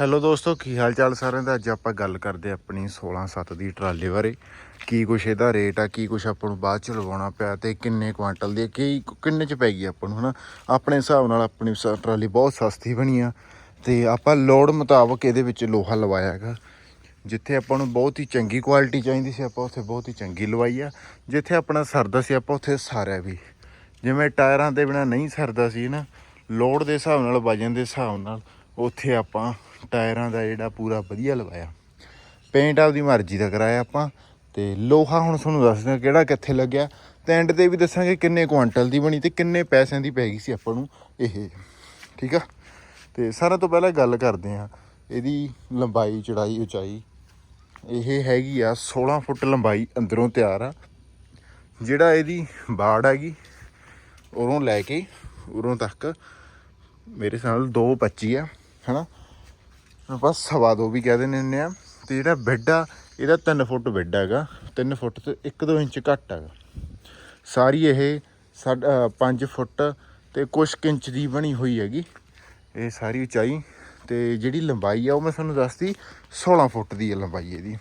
Hello ਦੋਸਤੋ ਕੀ ਹਾਲ ਚਾਲ ਸਾਰਿਆਂ ਦਾ? ਅੱਜ ਆਪਾਂ ਗੱਲ ਕਰਦੇ ਆਪਣੀ 16-7 ਦੀ ਟਰਾਲੇ ਬਾਰੇ। ਕੀ ਕੁਛ ਇਹਦਾ ਰੇਟ ਆ ਕੀ ਕੁਛ ਆਪਾਂ ਨੂੰ ਬਾਅਦ ਚ ਲਵਾਉਣਾ ਪਿਆ ਤੇ ਕਿੰਨੇ ਕੁਆਂਟਲ ਦੀ ਆ, ਕੀ ਕਿੰਨੇ ਚ ਪੈ ਗਈ ਆਪਾਂ ਨੂੰ ਹਨਾ? ਆਪਣੇ ਹਿਸਾਬ ਨਾਲ ਆਪਣੀ ਸ- ਟਰਾਲੀ ਬਹੁਤ ਸਸਤੀ ਬਣੀ ਆ ਤੇ ਆਪਾਂ ਲੋਡ ਮੁਤਾਬਕ ਇਹਦੇ ਵਿੱਚ ਲੋਹਾ ਲਵਾਇਆ ਹੈਗਾ। ਜਿੱਥੇ ਆਪਾਂ ਨੂੰ ਬਹੁਤ ਹੀ ਚੰਗੀ ਕੁਆਲਿਟੀ ਚਾਹੀਦੀ ਸੀ ਆਪਾਂ ਉੱਥੇ ਬਹੁਤ ਹੀ ਚੰਗੀ ਲਵਾਈ ਆ। ਜਿੱਥੇ ਆਪਣਾ ਸਰਦਾ ਸੀ ਆਪਾਂ ਉੱਥੇ ਸਾਰਿਆ ਵੀ ਜਿਵੇਂ ਟਾਇਰਾਂ ਦੇ ਬਿਨਾ ਨਹੀਂ ਸਰਦਾ ਸੀ ਨਾ ਲੋਡ ਦੇ ਹਿਸਾਬ ਨਾਲ ਵਜਨ ਦੇ ਹਿਸਾਬ ਨਾਲ ਉੱਥੇ ਆਪਾਂ ਟਾਇਰਾਂ ਦਾ ਜਿਹੜਾ ਪੂਰਾ ਵਧੀਆ ਲਵਾਇਆ। ਪੇਂਟ ਆਪਦੀ ਮਰਜ਼ੀ ਦਾ ਕਰਾਇਆ ਆਪਾਂ। ਤੇ ਲੋਹਾ ਹੁਣ ਤੁਹਾਨੂੰ ਦੱਸਦੇ ਹਾਂ ਕਿਹੜਾ ਕਿੱਥੇ ਲੱਗਿਆ। ਤੇ ਐਂਡ ਤੇ ਵੀ ਦੱਸਾਂਗੇ ਕਿੰਨੇ ਕੁਆਂਟਲ ਦੀ ਬਣੀ ਤੇ ਕਿੰਨੇ ਪੈਸਿਆਂ ਦੀ ਪੈ ਗਈ ਸੀ ਆਪਾਂ ਨੂੰ ਇਹ। ਠੀਕ ਆ? ਤੇ ਸਾਰਿਆਂ ਤੋਂ ਪਹਿਲਾਂ ਗੱਲ ਕਰਦੇ ਹਾਂ। ਇਹਦੀ ਲੰਬਾਈ, ਚੜਾਈ, ਉਚਾਈ। ਇਹ ਹੈਗੀ ਆ 16 ਫੁੱਟ ਲੰਬਾਈ ਅੰਦਰੋਂ ਤਿਆਰ ਆ। ਜਿਹੜਾ ਇਹਦੀ ਬਾੜ ਹੈਗੀ, ਉਰੋਂ ਲੈ ਕੇ, ਉਰੋਂ ਤੱਕ ਮੇਰੇ ਸਾਲ ਨਾਲ 2.25 ਆ, ਹਨਾ? ਆਪਾਂ ਸਵਾ ਦੋ ਵੀ ਕਹਿ ਦਿੰਦੇ ਹੁੰਦੇ ਆ। ਤੇ ਜਿਹੜਾ ਬੈੱਡ ਆ, ਇਹਦਾ 3 ਫੁੱਟ ਬੈੱਡ ਹੈਗਾ। 3 ਫੁੱਟ ਤੋਂ 1-2 ਇੰਚ ਘੱਟ ਹੈਗਾ। ਸਾਰੀ ਇਹ 5 ਫੁੱਟ ਤੇ ਕੁਛ ਕੁ ਇੰਚ ਦੀ ਬਣੀ ਹੋਈ ਹੈਗੀ। ਇਹ ਸਾਰੀ ਉਚਾਈ ਤੇ ਜਿਹੜੀ ਲੰਬਾਈ ਆ, ਉਹ ਮੈਂ ਤੁਹਾਨੂੰ ਦੱਸਦੀ 16 ਫੁੱਟ ਦੀ ਹੈ ਲੰਬਾਈ ਇਹਦੀ।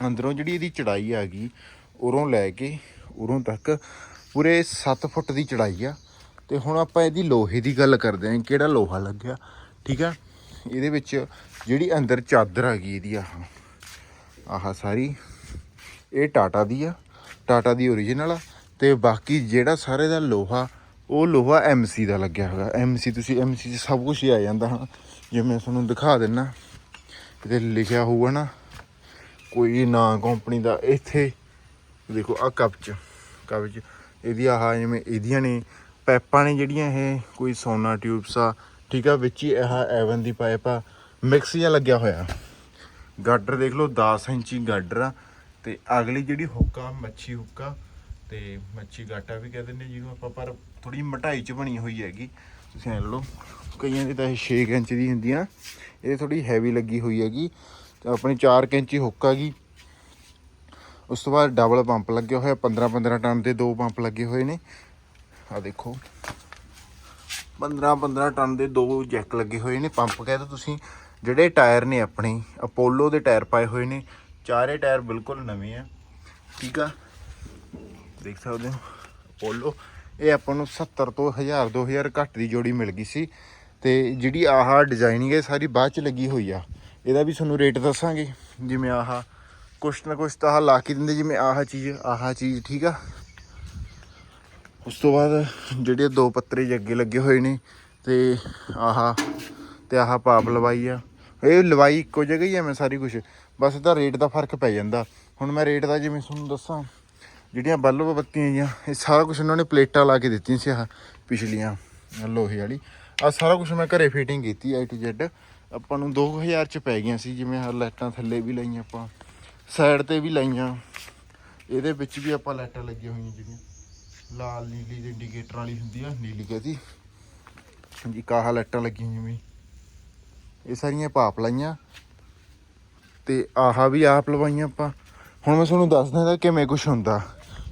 ਅੰਦਰੋਂ ਜਿਹੜੀ ਇਹਦੀ ਚੜਾਈ ਆ ਗਈ ਉਰੋਂ ਲੈ ਕੇ ਉਰੋਂ ਤੱਕ ਪੂਰੇ 7 ਫੁੱਟ ਦੀ ਚੜਾਈ ਆ। ਤੇ ਹੁਣ ਆਪਾਂ ਇਹਦੀ ਲੋਹੇ ਦੀ ਗੱਲ ਕਰਦੇ ਆਂ, ਕਿਹੜਾ ਲੋਹਾ ਲੱਗਿਆ, ਠੀਕ ਆ? ਇਹਦੇ ਵਿੱਚ ਜਿਹੜੀ ਅੰਦਰ ਚਾਦਰ ਆ ਗਈ ਇਹਦੀ ਆਹ ਆਹ ਸਾਰੀ, ਇਹ ਟਾਟਾ ਦੀ ਆ, ਟਾਟਾ ਦੀ ਓਰੀਜਨਲ ਆ, ਤੇ ਬਾਕੀ ਜਿਹੜਾ ਸਾਰੇ ਦਾ ਲੋਹਾ, ਉਹ ਲੋਹਾ ਐਮਸੀ ਦਾ ਲੱਗਿਆ ਹੋਇਆ। ਐਮਸੀ ਤੁਸੀਂ ਐਮਸੀ 'ਚ ਸਭ ਕੁਝ ਹੀ ਆ ਜਾਂਦਾ, ਹਾਂ। ਜਿਵੇਂ ਮੈਂ ਤੁਹਾਨੂੰ ਦਿਖਾ ਦਿੰਨਾ ਇਹਦੇ ਲਿਖਿਆ ਹੋਊਗਾ ਨਾ, ਕੋਈ ਨਾ ਕੰਪਨੀ ਦਾ, ਇੱਥੇ ਦੇਖੋ ਆ ਕੱਪ ਚ ਇਹਦੀ ਆਹ ਜਿਵੇਂ ਇਹਦੀਆਂ ਨੇ, ਪੈਪਾਂ ਨੇ ਜਿਹੜੀਆਂ ਇਹ, ਕੋਈ ਸੋਨਾ ਟਿਊਬਸ ਆ ਠੀਕ ਆ, ਵਿੱਚ ਹੀ ਇਹ ਐਵਨ ਦੀ ਪਾਈਪ ਆ, ਮਿਕਸ ਜਿਹਾ ਲੱਗਿਆ ਹੋਇਆ। ਗਾਡਰ ਦੇਖ ਲਓ 10 ਇੰਚੀ ਗਾਡਰ ਆ, ਤੇ ਅਗਲੀ ਜਿਹੜੀ ਹੁੱਕ ਆ, ਮੱਛੀ ਹੁੱਕ ਆ, ਤੇ ਮੱਛੀ ਗਾਟਾ ਵੀ ਕਹਿੰਦੇ ਨੇ ਜਿਹਨੂੰ ਆਪਾਂ, ਪਰ ਥੋੜੀ ਮਟਾਈ ਚ ਬਣੀ ਹੋਈ ਹੈਗੀ। ਤੁਸੀਂ ਐ ਲਓ, ਕਈਆਂ ਦੀ ਤਾਂ 6 ਇੰਚ ਦੀ ਹੁੰਦੀ ਆ ਇਹ ਥੋੜੀ ਹੈਵੀ ਲੱਗੀ ਹੋਈ ਹੈਗੀ, ਤੇ ਆਪਣੀ 4 ਇੰਚੀ ਹੁੱਕ ਹੈਗੀ। ਉਸ ਤੋਂ ਬਾਅਦ ਡਬਲ ਪੰਪ ਲੱਗਿਆ ਹੋਇਆ 15 15 ਟਨ ਦੇ ਦੋ ਪੰਪ ਲੱਗੇ ਹੋਏ ਨੇ। ਆ ਦੇਖੋ। 15 15 ਟਨ ਦੇ ਦੋ ਜੈਕ ਲੱਗੇ ਹੋਏ ਨੇ। ਪੰਪ ਕਹਿੰਦੇ ਤੁਸੀਂ। ਜਿਹੜੇ ਟਾਇਰ ਨੇ ਆਪਣੇ ਅਪੋਲੋ ਦੇ ਟਾਇਰ ਪਾਏ ਹੋਏ ਨੇ। ਚਾਰੇ ਟਾਇਰ ਬਿਲਕੁਲ ਨਵੇਂ ਆ। ਠੀਕ ਆ? ਦੇਖ ਸਕਦੇ ਹੋ ਅਪੋਲੋ ਇਹ ਆਪਾਂ ਨੂੰ 70 ਤੋਂ 1000 2000 ਘੱਟ ਦੀ ਜੋੜੀ ਮਿਲ ਗਈ ਸੀ। ਤੇ ਜਿਹੜੀ ਆਹ ਡਿਜ਼ਾਈਨਿੰਗ ਹੈ ਸਾਰੀ ਬਾਅਦ ਚ ਲੱਗੀ ਹੋਈ ਆ। ਇਹਦਾ ਵੀ ਤੁਹਾਨੂੰ ਰੇਟ ਦੱਸਾਂਗੇ। ਜਿਵੇਂ ਆਹ, ਕੁਛ ਨਾ ਕੁਛ ਤਾਂ ਆਹ ਲਾ ਕੇ ਦਿੰਦੇ, ਜਿਵੇਂ ਆਹ ਚੀਜ਼ ਆਹ ਚੀਜ਼, ਠੀਕ ਆ? ਉਸ ਤੋਂ ਬਾਅਦ ਜਿਹੜੇ ਦੋ ਪੱਤਰੇ ਜੱਗੇ ਲੱਗੇ ਹੋਏ ਨੇ ਤੇ ਆਹਾ ਤੇ ਆਹਾ ਪਾਪ ਲਵਾਈ ਆ। ਇਹ ਲਵਾਈ ਇੱਕੋ ਜਗ੍ਹਾ ਹੀ ਐ ਮੈਂ ਸਾਰੀ ਕੁਝ ਬਸ ਇਹਦਾ ਰੇਟ ਦਾ ਫ਼ਰਕ ਪੈ ਜਾਂਦਾ। ਹੁਣ ਮੈਂ ਰੇਟ ਦਾ ਜਿਵੇਂ ਤੁਹਾਨੂੰ ਦੱਸਾਂ, ਜਿਹੜੀਆਂ ਬਲਬ ਬੱਤੀਆਂ ਜੀਆਂ, ਇਹ ਸਾਰਾ ਕੁਝ ਉਹਨਾਂ ਨੇ ਪਲੇਟਾਂ ਲਾ ਕੇ ਦਿੱਤੀਆਂ ਸੀ ਆਹ ਪਿਛਲੀਆਂ ਲੋਹੇ ਵਾਲੀ। ਆ ਸਾਰਾ ਕੁਝ ਮੈਂ ਘਰੇ ਫਿਟਿੰਗ ਕੀਤੀ ਆਈ ਟੂ ਜ਼ੈਡ ਆਪਾਂ ਨੂੰ 2000 ਚ ਪੈ ਗਈਆਂ ਸੀ, ਜਿਵੇਂ ਆਹ ਲਾਈਟਾਂ ਥੱਲੇ ਵੀ ਲਾਈਆਂ ਆਪਾਂ ਸਾਈਡ ਤੇ ਵੀ ਲਾਈਆਂ। ਇਹਦੇ ਵਿੱਚ ਵੀ ਆਪਾਂ ਲਾਈਟਾਂ ਲੱਗੀਆਂ ਹੋਈਆਂ ਜਿਹੜੀਆਂ। ਲਾਲ ਨੀਲੀ ਦੇ ਇੰਡੀਕੇਟਰ ਵਾਲੀ ਹੁੰਦੀ ਆ, ਨੀਲੀ ਕਹਦੀ ਹਾਂਜੀ, ਕਾਹ ਲਾਈਟਾਂ ਲੱਗੀਆਂ ਜਿਵੇਂ। ਇਹ ਸਾਰੀਆਂ ਪਾਪ ਲਾਈਆਂ। ਤੇ ਆਹਾ ਵੀ ਆਪ ਲਵਾਈਆਂ ਆਪਾਂ। ਹੁਣ ਮੈਂ ਤੁਹਾਨੂੰ ਦੱਸਦਾ ਇਹਦਾ ਕਿਵੇਂ ਕੁਝ ਹੁੰਦਾ।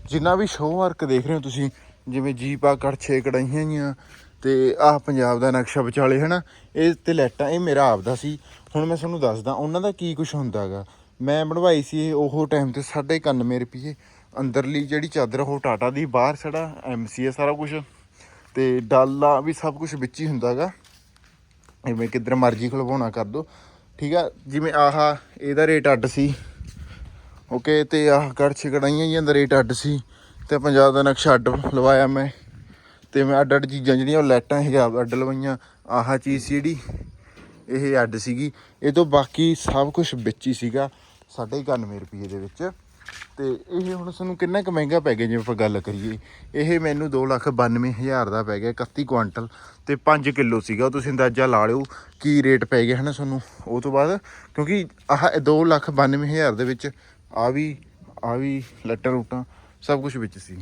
ਜਿੰਨਾ ਵੀ ਸ਼ੋਅ ਵਰਕ ਦੇਖ ਰਹੇ ਹੋ ਤੁਸੀਂ, ਜਿਵੇਂ ਜੀਪਾ ਕੜਛੇ ਕੜਾਈਆਂ ਜੀਆਂ, ਤੇ ਆਹ ਪੰਜਾਬ ਦਾ ਨਕਸ਼ਾ ਵਿਚਾਲੇ, ਹਨਾ? ਇਹ ਤੇ ਲੈਟਾਂ ਇਹ ਮੇਰਾ ਆਪਦਾ ਸੀ। ਹੁਣ ਮੈਂ ਤੁਹਾਨੂੰ ਦੱਸਦਾ, ਉਹਨਾਂ ਦਾ ਕੀ ਕੁਝ ਹੁੰਦਾਗਾ। ਮੈਂ ਬਣਵਾਈ ਸੀ ਇਹ, ਉਹ ਟਾਈਮ ਤੇ 91 ਰੁਪਏ ਅੰਦਰਲੀ ਜਿਹੜੀ ਚਾਦਰ ਉਹ ਟਾਟਾ ਦੀ, ਬਾਹਰ ਸਾਡਾ ਐਮਸੀ ਹੈ ਸਾਰਾ ਕੁਝ ਤੇ ਡਾਲਾ ਵੀ ਸਭ ਕੁਝ ਵਿੱਚ ਹੀ ਹੁੰਦਾਗਾ ਐਵੇਂ ਕਿੱਧਰ ਮਰਜ਼ੀ ਖਲਵਾਉਣਾ ਕਰ ਦੋ। ਠੀਕ ਆ, ਜਿਵੇਂ ਆਹ, ਇਹਦਾ ਰੇਟ ਅੱਡ ਸੀ। ਓਕੇ ਤੇ ਆਹ ਕੜਛੇ ਕੜਾਈਆਂ ਜੀਆਂ ਦਾ ਰੇਟ ਅੱਡ ਸੀ। ਤੇ ਪੰਜਾਬ ਦਾ ਨਕਸ਼ਾ ਅੱਡ ਲਵਾਇਆ ਮੈਂ। ਤੇ ਮੈਂ ਅੱਡ ਅੱਡ ਚੀਜ਼ਾਂ ਜਿਹੜੀਆਂ, ਉਹ ਲਾਈਟਾਂ ਇਹ ਅੱਡ ਲਵਾਈਆਂ। ਆਹ ਚੀਜ਼ ਸੀ ਜਿਹੜੀ, ਇਹ ਅੱਡ ਸੀਗੀ। ਇਹ ਤੋਂ ਬਾਕੀ ਸਭ ਕੁਝ ਵਿੱਚ ਹੀ ਸੀਗਾ 91 ਰੁਪਏ ਦੇ ਵਿੱਚ। ਤੇ ਇਹ ਹੁਣ ਸਾਨੂੰ ਕਿੰਨਾ ਕੁ ਮਹਿੰਗਾ ਪੈ ਗਿਆ ਜਿਵੇਂ ਆਪਾਂ ਗੱਲ ਕਰੀਏ। ਇਹ ਮੈਨੂੰ 292000 ਦਾ ਪੈ ਗਿਆ 31 ਕੁਆਂਟਲ ਤੇ 5 ਕਿਲੋ ਸੀਗਾ। ਤੁਸੀਂ ਅੰਦਾਜ਼ਾ ਲਾ ਲਿਓ ਕੀ ਰੇਟ ਪੈ ਗਿਆ ਹੈ ਨਾ ਤੁਹਾਨੂੰ ਉਹ ਤੋਂ ਬਾਅਦ। ਕਿਉਂਕਿ ਆਹ 292000 ਦੇ ਵਿੱਚ ਆ ਵੀ ਆ ਵੀ ਲੱਟਾਂ ਰੂਟਾਂ ਸਭ ਕੁਝ ਵਿੱਚ ਸੀ।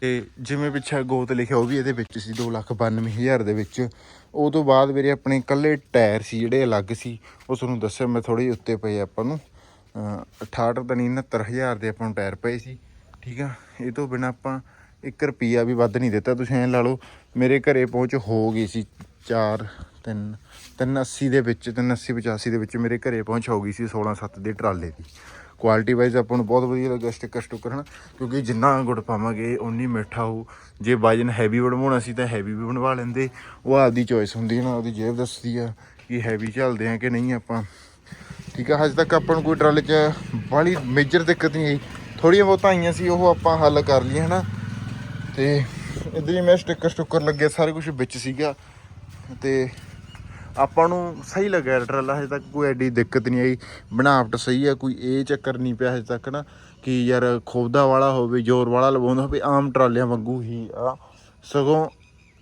ਤੇ ਜਿਵੇਂ ਪਿੱਛੇ ਗੋਤ ਲਿਖਿਆ ਉਹ ਵੀ ਇਹਦੇ ਵਿੱਚ ਸੀ 292000 ਦੇ ਵਿੱਚ। ਉਹ ਤੋਂ ਬਾਅਦ ਮੇਰੇ ਆਪਣੇ ਇਕੱਲੇ ਟਾਇਰ ਸੀ ਜਿਹੜੇ ਅਲੱਗ ਸੀ। ਉਹ ਤੁਹਾਨੂੰ ਦੱਸਿਆ, ਮੈਂ ਥੋੜੇ ਉੱਤੇ ਪਏ ਆਪਾਂ ਨੂੰ। 68 ਤਾਂ ਨਹੀਂ 69000 ਦੇ ਆਪਾਂ ਨੂੰ ਟਾਇਰ ਪਏ ਸੀ, ਠੀਕ ਆ? ਇਹ ਤੋਂ ਬਿਨਾ ਆਪਾਂ 1 ਰੁਪਿਆ ਵੀ ਵੱਧ ਨਹੀਂ ਦਿੱਤਾ, ਤੁਸੀਂ ਐਂ ਲਾ ਲਓ, ਮੇਰੇ ਘਰੇ ਪਹੁੰਚ ਹੋ ਗਈ ਸੀ 4 ਤਿੰਨ 380 ਦੇ ਵਿੱਚ 380 85 ਦੇ ਵਿੱਚ ਮੇਰੇ ਘਰੇ ਪਹੁੰਚ ਹੋ ਗਈ ਸੀ 16 7 ਦੇ ਟਰਾਲੇ ਦੀ। ਕੁਆਲਿਟੀ ਵਾਈਜ਼ ਆਪਾਂ ਨੂੰ ਬਹੁਤ ਵਧੀਆ ਲੱਗਾ ਸਟicker ਸਟੁੱਕਰ ਹਨ? ਕਿਉਂਕਿ ਜਿੰਨਾ ਗੁੜ ਪਾਵਾਂਗੇ ਉਨੀ ਮਿੱਠਾ ਹੋਊ। ਜੇ ਵਜਨ ਹੈਵੀ ਬਣਵਾਉਣਾ ਸੀ ਤਾਂ ਹੈਵੀ ਵੀ ਬਣਵਾ ਲੈਂਦੇ। ਉਹ ਆਪਦੀ ਚੋਇਸ ਹੁੰਦੀ ਹੈ ਨਾ ਉਹਦੀ ਜੇਬ ਦੱਸਦੀ ਆ ਕਿ ਹੈਵੀ ਚੱਲਦੇ ਆ ਕਿ ਨਹੀਂ ਆਪਾਂ। ਠੀਕ ਆ, ਹਜੇ ਤੱਕ ਆਪਾਂ ਨੂੰ ਕੋਈ ਟਰਾਲੇ 'ਚ ਬਾਹਲੀ ਮੇਜਰ ਦਿੱਕਤ ਨਹੀਂ ਆਈ। ਥੋੜੀਆਂ ਬਹੁਤਾਂ ਆਈਆਂ ਸੀ, ਉਹ ਆਪਾਂ ਹੱਲ ਕਰ ਲਈਆਂ ਹਨਾ। ਤੇ ਇੱਧਰ ਹੀ ਮੈਂ ਸਟicker ਸਟੁੱਕਰ ਲੱਗੇ, ਸਾਰੇ ਕੁਝ ਵਿੱਚ ਸੀਗਾ। ਤੇ ਆਪਾਂ ਨੂੰ ਸਹੀ ਲੱਗਿਆ ਯਾਰ ਟਰਾਲਾ, ਹਜੇ ਤੱਕ ਕੋਈ ਐਡੀ ਦਿੱਕਤ ਨਹੀਂ ਆਈ। ਬਣਾਵਟ ਸਹੀ ਆ, ਕੋਈ ਇਹ ਚੱਕਰ ਨਹੀਂ ਪਿਆ ਹਜੇ ਤੱਕ ਨਾ ਕਿ ਯਾਰ ਖੋਬਦਾ ਵਾਲਾ ਹੋਵੇ, ਜ਼ੋਰ ਵਾਲਾ ਲਵਾਉਂਦਾ ਹੋਵੇ, ਆਮ ਟਰਾਲਿਆਂ ਵਾਂਗੂ ਹੀ ਆ। ਸਗੋਂ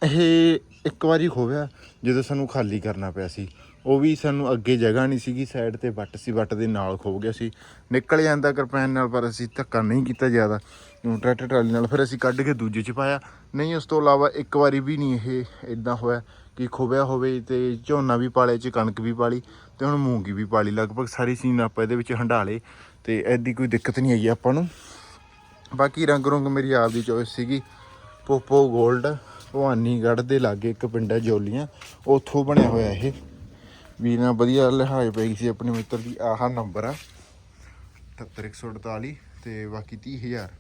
ਇਹ ਇੱਕ ਵਾਰੀ ਖੋਵਿਆ ਜਦੋਂ ਸਾਨੂੰ ਖਾਲੀ ਕਰਨਾ ਪਿਆ ਸੀ। ਉਹ ਵੀ ਸਾਨੂੰ ਅੱਗੇ ਜਗ੍ਹਾ ਨਹੀਂ ਸੀਗੀ ਸਾਈਡ ਤੇ ਵੱਟ ਸੀ, ਵੱਟ ਦੇ ਨਾਲ ਖੋ ਗਿਆ ਸੀ। ਨਿਕਲ ਜਾਂਦਾ ਕਿਰਪਾਨ ਨਾਲ, ਪਰ ਅਸੀਂ ਧੱਕਾ ਨਹੀਂ ਕੀਤਾ ਜ਼ਿਆਦਾ। ਟਰੈਕਟਰ ਟਰਾਲੀ ਨਾਲ ਫਿਰ ਅਸੀਂ ਕੱਢ ਕੇ ਦੂਜੇ ਚ ਪਾਇਆ। ਨਹੀਂ, ਉਸ ਤੋਂ ਇਲਾਵਾ ਇੱਕ ਵਾਰੀ ਵੀ ਨਹੀਂ ਇਹ ਇਦਾਂ ਹੋਇਆ ਕਿ ਖੋਵਿਆ ਹੋਵੇ ਤੇ ਝੋਨਾ ਵੀ ਪਾਲੇ ਚ ਕਣਕ ਵੀ ਪਾਲੀ ਤੇ ਹੁਣ ਮੂੰਗੀ ਵੀ ਪਾਲੀ। ਲਗਭਗ ਸਾਰੀ ਸੀਨ ਆਪਾਂ ਇਹਦੇ ਵਿੱਚ ਹੰਡਾਲੇ ਤੇ ਐਡੀ ਕੋਈ ਦਿੱਕਤ ਨਹੀਂ ਆਈ ਆਪਾਂ ਨੂੰ। ਬਾਕੀ ਰੰਗ ਰੰਗ ਮੇਰੀ ਆਪ ਦੀ ਚੋਇਸ ਸੀਗੀ। ਪੋਪੋ 골ਡ ਭਵਾਨੀਗੜ੍ਹ ਦੇ ਲਾਗੇ ਇੱਕ ਪਿੰਡ ਹੈ ਜੋਲੀਆਂ। ਉੱਥੋਂ ਬਣਿਆ ਹੋਇਆ ਇਹ। ਵੀ ਨਾ ਵਧੀਆ ਲਿਹਾਜ਼ ਪਈ ਸੀ ਆਪਣੇ ਮਿੱਤਰ ਦੀ, ਆਹ ਨੰਬਰ ਆ। 78148 ਤੇ ਬਾਕੀ 30000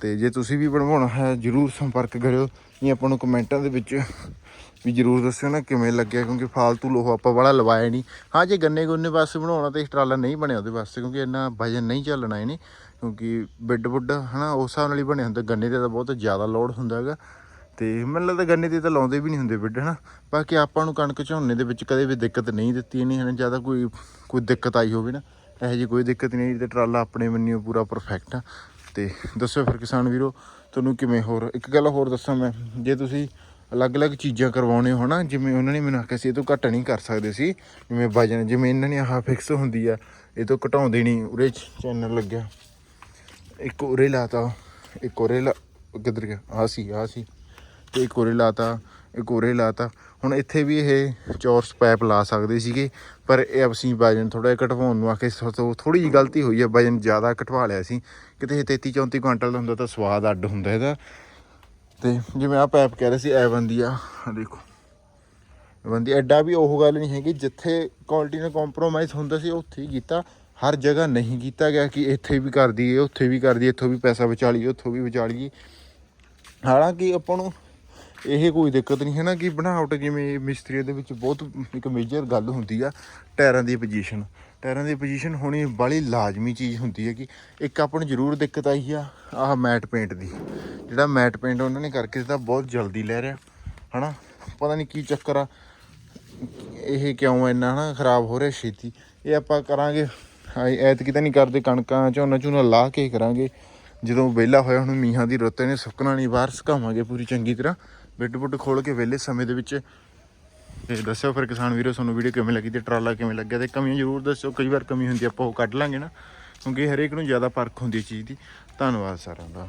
ਤੇ ਜੇ ਤੁਸੀਂ ਵੀ ਬਣਵਾਉਣਾ ਹੈ, ਜਰੂਰ ਸੰਪਰਕ ਕਰਿਓ। ਨਹੀਂ, ਆਪਾਂ ਨੂੰ ਕਮੈਂਟਾਂ ਦੇ ਵਿੱਚ ਵੀ ਜਰੂਰ ਦੱਸਿਓ ਨਾ ਕਿਵੇਂ ਲੱਗਿਆ, ਕਿਉਂਕਿ ਫਾਲਤੂ ਲੋਹ ਆਪਾਂ ਬੜਾ ਲਵਾਇਆ ਨਹੀਂ। ਹਾਂ, ਜੇ ਗੰਨੇ ਗੁੰਨੇ ਵਾਸਤੇ ਬਣਾਉਣਾ ਤੇ ਇਸ ਟਰਾਲਾ ਨਹੀਂ ਬਣਿਆ ਉਹਦੇ ਵਾਸਤੇ, ਕਿਉਂਕਿ ਇੰਨਾ ਵਜਨ ਨਹੀਂ ਚੱਲਣਾ ਇਹਨੇ, ਕਿਉਂਕਿ ਬਿੱਡ ਬੁੱਡ ਹਨਾ, ਉਸ ਹਿਸਾਬ ਨਾਲ ਹੀ ਬਣਿਆ ਹੁੰਦਾ। ਗੰਨੇ ਤੇ ਤਾਂ ਬਹੁਤ ਜ਼ਿਆਦਾ ਲੋਡ ਹੁੰਦਾ ਹੈਗਾ। ਤੇ ਮੈਨੂੰ ਲੱਗਦਾ ਗੰਨੇ ਤੇ ਤਾਂ ਲਾਉਂਦੇ ਵੀ ਨਹੀਂ ਹੁੰਦੇ ਬਿੱਡ, ਹਨਾ? ਬਾਕੀ ਆਪਾਂ ਨੂੰ ਕਣਕ ਝੋਨੇ ਦੇ ਵਿੱਚ ਕਦੇ ਵੀ ਦਿੱਕਤ ਨਹੀਂ ਦਿੱਤੀ ਨਹੀਂ ਹਨਾ? ਜ਼ਿਆਦਾ ਕੋਈ ਕੋਈ ਦਿੱਕਤ ਆਈ ਹੋਵੇ ਨਾ, ਇਹੋ ਜਿਹੀ ਕੋਈ ਦਿੱਕਤ ਨਹੀਂ ਤੇ ਟਰਾਲਾ ਆਪਣੇ ਮੰਨਿਓ ਪੂਰਾ ਪਰਫੈਕਟ ਆ। ਤੇ ਦੱਸੋ ਫਿਰ ਕਿਸਾਨ ਵੀਰੋ, ਤੁਹਾਨੂੰ ਕਿਵੇਂ ਹੋਰ, ਇੱਕ ਗੱਲ ਹੋਰ ਦੱਸਾਂ ਮੈਂ, ਜੇ ਤੁਸੀਂ ਅਲੱਗ-ਅਲੱਗ ਚੀਜ਼ਾਂ ਕਰਵਾਉਣੇ ਹੋ ਨਾ ਜਿਵੇਂ ਉਹਨਾਂ ਨੇ ਮੈਨੂੰ ਆਖਿਆ ਸੀ, ਇਹ ਤੋਂ ਘੱਟ ਨਹੀਂ ਕਰ ਸਕਦੇ ਸੀ, ਜਿਵੇਂ ਵਜਨ ਜਿਵੇਂ ਇਹਨਾਂ ਨੇ ਆਹ ਫਿਕਸ ਹੁੰਦੀ ਆ, ਇਹ ਤੋਂ ਘਟਾਉਂਦੇ ਨਹੀਂ, ਉਰੇ ਚੈਨਲ ਲੱਗਿਆ। ਇੱਕ ਉਰੇ ਲਾਤਾ ਇੱਕ ਉਰੇ ਲਾ, ਕਿੱਧਰ ਗਿਆ? ਆ ਸੀ ਆ ਸੀ। ਤੇ ਇੱਕ ਉਰੇ ਲਾਤਾ ਇੱਕ ਉਰੇ ਲਾਤਾ। ਹੁਣ ਇੱਥੇ ਵੀ ਇਹ ਚੌਰਸ ਪਾਈਪ ਲਾ ਸਕਦੇ ਸੀਗੇ, ਪਰ ਇਹ ਅਸੀਂ ਵਜਨ ਥੋੜਾ ਜਿਹਾ ਘਟਵਾਉਣ ਨੂੰ ਆਖੇ ਥੋੜੀ ਜਿਹੀ ਗਲਤੀ ਹੋਈ ਹੈ ਵਜਨ ਜ਼ਿਆਦਾ ਘਟਵਾ ਲਿਆ ਸੀ। ਕਿਤੇ ਇਹ 33 34 ਕੁਇੰਟਲ ਦਾ ਹੁੰਦਾ ਤਾਂ ਸਵਾਦ ਅੱਡ ਹੁੰਦਾ ਇਹਦਾ। ਤੇ ਜਿਵੇਂ ਆ ਪਾਈਪ ਕਹਿ ਰਹੇ ਸੀ ਐ ਬੰਦੀ ਆ ਦੇਖੋ। ਬੰਦੀ, ਐਡਾ ਵੀ ਉਹ ਗੱਲ ਨਹੀਂ ਹੈਗੀ, ਜਿੱਥੇ ਕੁਆਲਿਟੀ ਨਾਲ ਕੰਪਰੋਮਾਈਜ਼ ਹੁੰਦਾ ਸੀ, ਉੱਥੇ ਹੀ ਕੀਤਾ। ਹਰ ਜਗ੍ਹਾ ਨਹੀਂ ਕੀਤਾ ਗਿਆ ਕਿ ਇੱਥੇ ਵੀ ਕਰ ਦਈਏ, ਉੱਥੇ ਵੀ ਕਰ ਦਈਏ, ਇੱਥੋਂ ਵੀ ਪੈਸਾ ਬਚਾ ਲਈਏ, ਉੱਥੋਂ ਵੀ ਬਚਾ ਲਈਏ। ਹਾਲਾਂਕਿ ਆਪਾਂ ਨੂੰ ਇਹ ਕੋਈ ਦਿੱਕਤ ਨਹੀਂ ਹੈ ਨਾ ਕਿ ਬਣਾਵਟ ਜਿਵੇਂ ਮਿਸਤਰੀ ਦੇ ਵਿੱਚ ਬਹੁਤ ਇੱਕ ਮੇਜਰ ਗੱਲ ਹੁੰਦੀ ਆ ਟਾਇਰਾਂ ਦੀ ਪੋਜੀਸ਼ਨ ਟਾਇਰਾਂ ਦੀ ਪੋਜੀਸ਼ਨ ਹੋਣੀ ਬੜੀ ਲਾਜ਼ਮੀ ਚੀਜ਼ ਹੁੰਦੀ ਹੈ ਕਿ ਇੱਕ ਆਪਾਂ ਨੂੰ ਜ਼ਰੂਰ ਦਿੱਕਤ ਆਈ ਆ, ਆਹ ਮੈਟ ਪੇਂਟ ਦੀ। ਜਿਹੜਾ ਮੈਟ ਪੇਂਟ ਉਹਨਾਂ ਨੇ ਕਰਕੇ ਦਿੱਤਾ, ਬਹੁਤ ਜਲਦੀ ਲੈ ਰਿਹਾ, ਹਨਾ? ਪਤਾ ਨਹੀਂ ਕੀ ਚੱਕਰ ਆ, ਇਹ ਕਿਉਂ ਇੰਨਾ ਨਾ ਖਰਾਬ ਹੋ ਰਿਹਾ ਛੇਤੀ? ਇਹ ਆਪਾਂ ਕਰਾਂਗੇ ਹਾਈ ਐਤਕੀ ਤਾਂ ਨਹੀਂ ਕਰਦੇ ਕਣਕਾਂ, ਝੋਨਾ ਝੋਨਾ ਲਾ ਕੇ ਕਰਾਂਗੇ। ਜਦੋਂ ਵਿਹਲਾ ਹੋਇਆ ਹੁਣ ਮੀਂਹਾਂ ਦੀ ਰੁੱਤ ਨੇ ਸੁੱਕਣਾ ਨਹੀਂ, ਬਾਹਰ ਸੁਕਾਵਾਂਗੇ ਪੂਰੀ ਚੰਗੀ ਤਰ੍ਹਾਂ। ਬਿੱਡ ਬੁੱਡ ਖੋਲ ਕੇ ਵਿਹਲੇ ਸਮੇਂ ਦੇ ਵਿੱਚ। ਤੇ ਦੱਸਿਓ ਫਿਰ ਕਿਸਾਨ ਵੀਰੋ, ਤੁਹਾਨੂੰ ਵੀਡੀਓ ਕਿਵੇਂ ਲੱਗੀ ਤੇ ਟਰਾਲਾ ਕਿਵੇਂ ਲੱਗਿਆ? ਤੇ ਕਮੀਆਂ ਜ਼ਰੂਰ ਦੱਸਿਓ, ਕਈ ਵਾਰ ਕਮੀ ਹੁੰਦੀ ਆਪਾਂ ਉਹ ਕੱਢ ਲਾਂਗੇ ਨਾ। ਕਿਉਂਕਿ ਹਰੇਕ ਨੂੰ ਜ਼ਿਆਦਾ ਪਰਖ ਹੁੰਦੀ ਚੀਜ਼ ਦੀ। ਧੰਨਵਾਦ ਸਾਰਿਆਂ ਦਾ।